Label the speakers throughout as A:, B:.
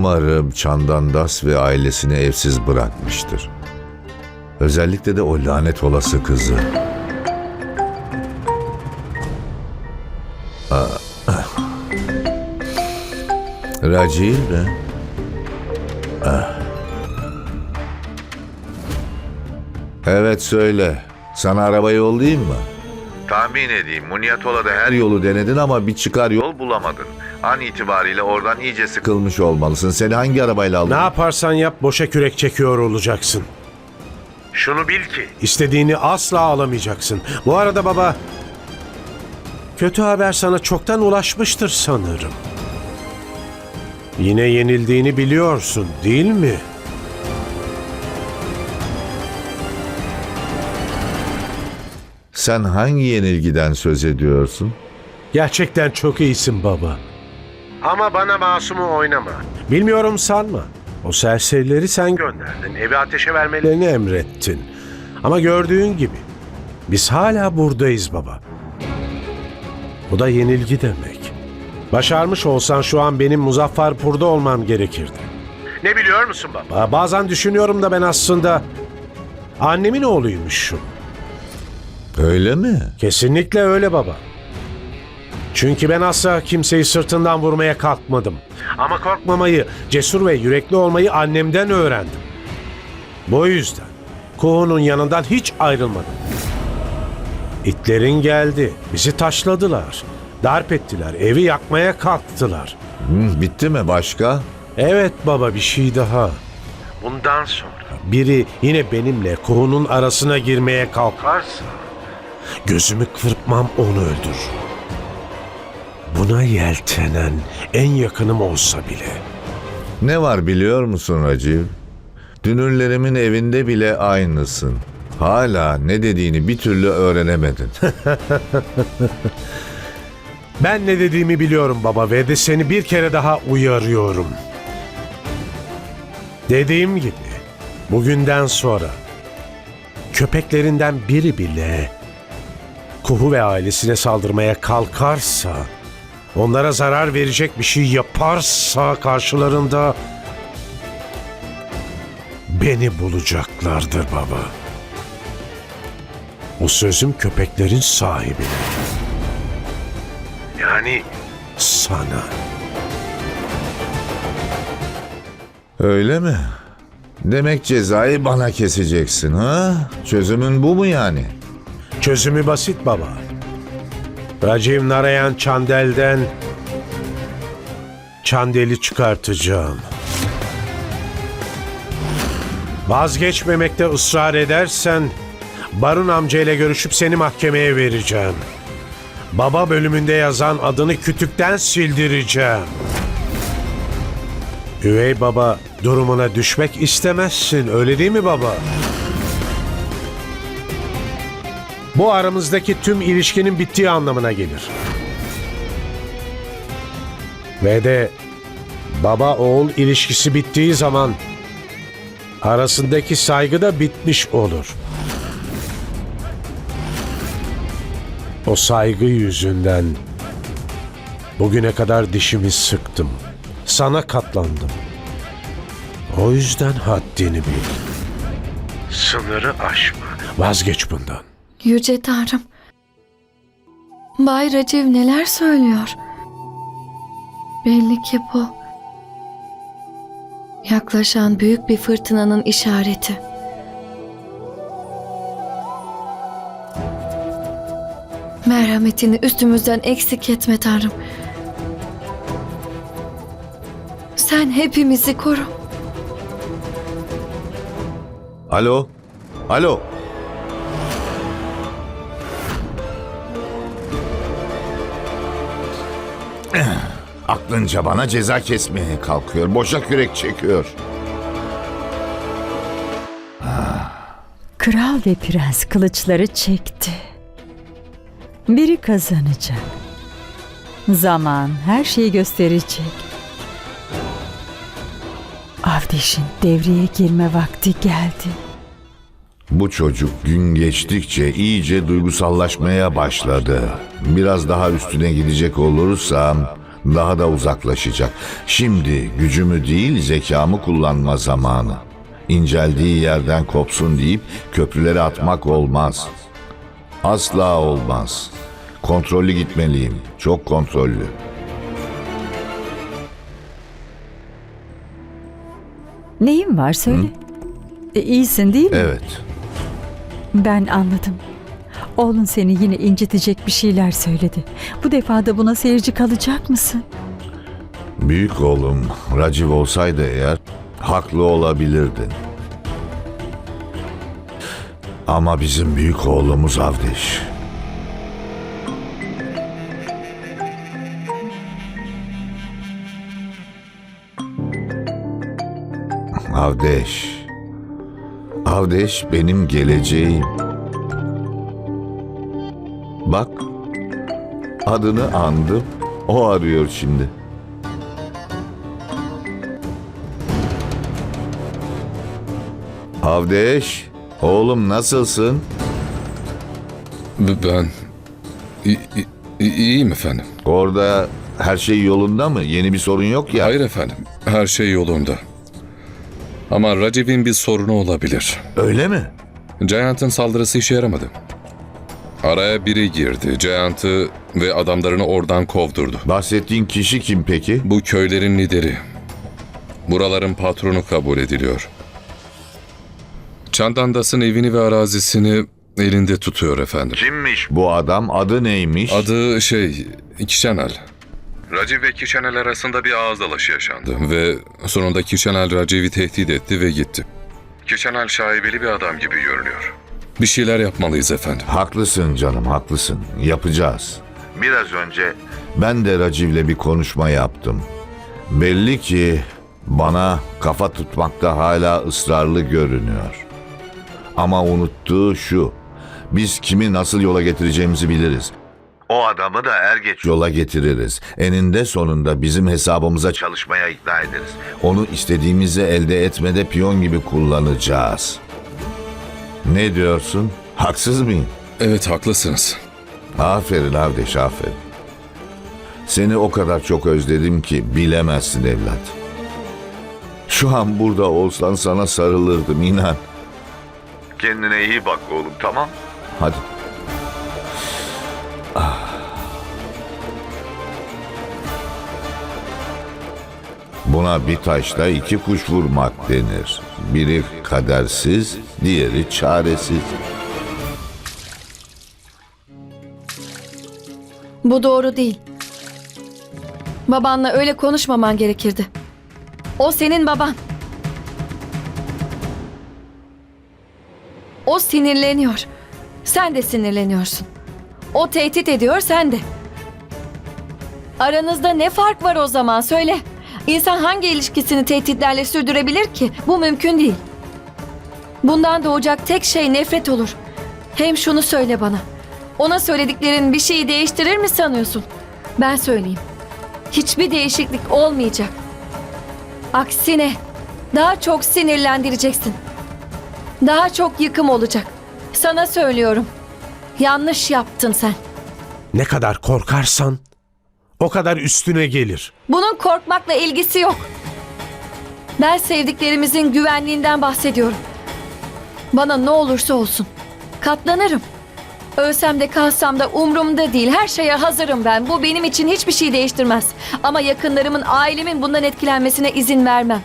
A: Umarım Çandandas ve ailesini evsiz bırakmıştır. Özellikle de o lanet olası kızı. Ah. Raciv mi? Ah. Evet söyle. Sana araba yollayayım mı? Tahmin edeyim. Munyatola'da her yolu denedin ama bir çıkar yol bulamadın. An itibariyle oradan iyice sıkılmış olmalısın. Seni hangi arabayla aldın?
B: Ne yaparsan yap boşa kürek çekiyor olacaksın. Şunu bil ki istediğini asla alamayacaksın. Bu arada baba kötü haber sana çoktan ulaşmıştır sanırım. Yine yenildiğini biliyorsun değil mi?
A: Sen hangi yenilgiden söz ediyorsun?
B: Gerçekten çok iyisin baba. Ama bana masumu oynama. Bilmiyorum sanma. O serserileri sen gönderdin. Evi ateşe vermelerini emrettin. Ama gördüğün gibi biz hala buradayız baba. Bu da yenilgi demek. Başarmış olsan şu an benim Muzaffarpur'da olmam gerekirdi. Ne biliyor musun baba? Bazen düşünüyorum da ben aslında annemin oğluymuşum.
A: Öyle mi?
B: Kesinlikle öyle baba. Çünkü ben asla kimseyi sırtından vurmaya kalkmadım. Ama korkmamayı, cesur ve yürekli olmayı annemden öğrendim. Bu yüzden Kuhu'nun yanından hiç ayrılmadım. İtlerin geldi, bizi taşladılar, darp ettiler, evi yakmaya kalktılar.
A: Hı, bitti mi başka?
B: Evet baba bir şey daha. Bundan sonra biri yine benimle Kuhu'nun arasına girmeye kalkarsa gözümü kırpmam onu öldür. Buna yeltenen en yakınım olsa bile.
A: Ne var biliyor musun Raciv? Dünürlerimin evinde bile aynısın. Hala ne dediğini bir türlü öğrenemedin.
B: Ben ne dediğimi biliyorum baba ve de seni bir kere daha uyarıyorum. Dediğim gibi bugünden sonra köpeklerinden biri bile Kuhu ve ailesine saldırmaya kalkarsa, onlara zarar verecek bir şey yaparsa karşılarında beni bulacaklardır baba. O sözüm köpeklerin sahibine. Yani sana.
A: Öyle mi? Demek cezayı bana keseceksin ha? Çözümün bu mu yani?
B: Çözümü basit baba. Raciv Narayan Çandel'den Çandel'i çıkartacağım. Vazgeçmemekte ısrar edersen Barun amcayla görüşüp seni mahkemeye vereceğim. Baba bölümünde yazan adını kütükten sildireceğim. Üvey baba durumuna düşmek istemezsin öyle değil mi baba? Bu aramızdaki tüm ilişkinin bittiği anlamına gelir. Ve de baba oğul ilişkisi bittiği zaman arasındaki saygı da bitmiş olur. O saygı yüzünden bugüne kadar dişimi sıktım. Sana katlandım. O yüzden haddini bil. Sınırı aşma. Vazgeç bundan.
C: Yüce Tanrım. Bay Raciv neler söylüyor? Belli ki bu. Yaklaşan büyük bir fırtınanın işareti. Merhametini üstümüzden eksik etme Tanrım. Sen hepimizi koru.
A: Alo? Alo? Aklınca bana ceza kesmeye kalkıyor. Boşa kürek çekiyor.
D: Kral ve prens kılıçları çekti. Biri kazanacak. Zaman her şeyi gösterecek. Avdiş'in devreye girme vakti geldi.
A: Bu çocuk gün geçtikçe iyice duygusallaşmaya başladı. Biraz daha üstüne gidecek olursam daha da uzaklaşacak. Şimdi gücümü değil zekamı kullanma zamanı. İnceldiği yerden kopsun deyip köprüleri atmak olmaz. Asla olmaz. Kontrollü gitmeliyim. Çok kontrollü.
D: Neyin var söyle. E, iyisin değil mi?
A: Evet.
D: Ben anladım. Oğlun seni yine incitecek bir şeyler söyledi. Bu defa da buna seyirci kalacak mısın?
A: Büyük oğlum Raciv olsaydı eğer haklı olabilirdin. Ama bizim büyük oğlumuz Avdeş. Avdeş. Avdeş benim geleceğim. Bak, adını andım, o arıyor şimdi. Avdeş, oğlum nasılsın?
E: Ben i- i- iyiyim efendim.
A: Orada her şey yolunda mı? Yeni bir sorun yok ya.
E: Hayır efendim. Her şey yolunda. Ama Raciv'in bir sorunu olabilir.
A: Öyle mi?
E: Giant'ın saldırısı işe yaramadı. Araya biri girdi. Giant'ı ve adamlarını oradan kovdurdu.
A: Bahsettiğin kişi kim peki?
E: Bu köylerin lideri. Buraların patronu kabul ediliyor. Çandandas'ın evini ve arazisini elinde tutuyor efendim.
A: Kimmiş bu adam? Adı neymiş?
E: Adı şey, Kişenel. Raciv ve Kişenel arasında bir ağız dalaşı yaşandı ve sonunda Kişenel Raciv'i tehdit etti ve gitti. Kişenel şaibeli bir adam gibi görünüyor. Bir şeyler yapmalıyız efendim.
A: Haklısın canım, haklısın. Yapacağız. Biraz önce ben de Raciv'le bir konuşma yaptım. Belli ki bana kafa tutmakta hala ısrarlı görünüyor. Ama unuttuğu şu. Biz kimi nasıl yola getireceğimizi biliriz. O adamı da er geç yola getiririz. Eninde sonunda bizim hesabımıza çalışmaya ikna ederiz. Onu istediğimizi elde etmede piyon gibi kullanacağız. Ne diyorsun? Haksız mıyım?
E: Evet haklısınız.
A: Aferin Avdeş, aferin. Seni o kadar çok özledim ki bilemezsin evlat. Şu an burada olsan sana sarılırdım inan. Kendine iyi bak oğlum tamam? Hadi. Buna bir taşla iki kuş vurmak denir. Biri kadersiz, diğeri çaresiz.
C: Bu doğru değil. Babanla öyle konuşmaman gerekirdi. O senin baban. O sinirleniyor. Sen de sinirleniyorsun. O tehdit ediyor, sen de. Aranızda ne fark var o zaman söyle. İnsan hangi ilişkisini tehditlerle sürdürebilir ki? Bu mümkün değil. Bundan doğacak tek şey nefret olur. Hem şunu söyle bana. Ona söylediklerin bir şeyi değiştirir mi sanıyorsun? Ben söyleyeyim. Hiçbir değişiklik olmayacak. Aksine daha çok sinirlendireceksin. Daha çok yıkım olacak. Sana söylüyorum. Yanlış yaptın sen.
B: Ne kadar korkarsan o kadar üstüne gelir.
C: Bunun korkmakla ilgisi yok. Ben sevdiklerimizin güvenliğinden bahsediyorum. Bana ne olursa olsun. Katlanırım. Ölsem de kalsam da umrumda değil. Her şeye hazırım ben. Bu benim için hiçbir şey değiştirmez. Ama yakınlarımın, ailemin bundan etkilenmesine izin vermem.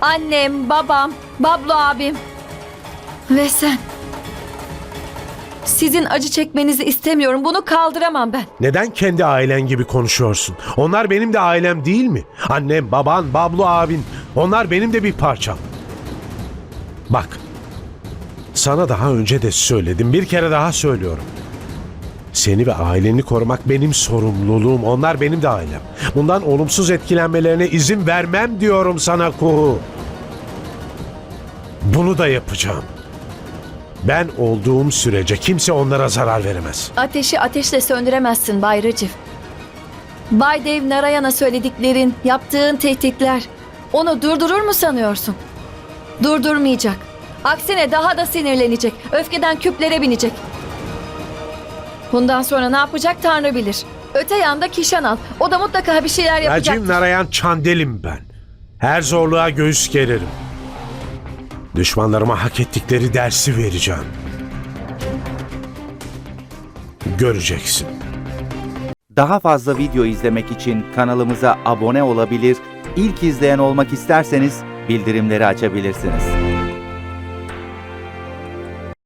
C: Annem, babam, Bablo abim ve sen. Sizin acı çekmenizi istemiyorum. Bunu kaldıramam ben.
B: Neden kendi ailen gibi konuşuyorsun? Onlar benim de ailem değil mi? Annem, baban, Bablu abin. Onlar benim de bir parçam. Bak. Sana daha önce de söyledim. Bir kere daha söylüyorum. Seni ve aileni korumak benim sorumluluğum. Onlar benim de ailem. Bundan olumsuz etkilenmelerine izin vermem diyorum sana Kuhu. Bunu da yapacağım. Ben olduğum sürece kimse onlara zarar veremez.
C: Ateşi ateşle söndüremezsin Bay Racif. Bay Dev Narayan'a söylediklerin, yaptığın tehditler onu durdurur mu sanıyorsun? Durdurmayacak. Aksine daha da sinirlenecek. Öfkeden küplere binecek. Bundan sonra ne yapacak Tanrı bilir. Öte yanda Kişan al. O da mutlaka bir şeyler yapacaktır.
B: Racim Narayan Çandel'im ben. Her zorluğa göğüs geririm. Düşmanlarıma hak ettikleri dersi vereceğim. Göreceksin.
F: Daha fazla video izlemek için kanalımıza abone olabilir, ilk izleyen olmak isterseniz bildirimleri açabilirsiniz.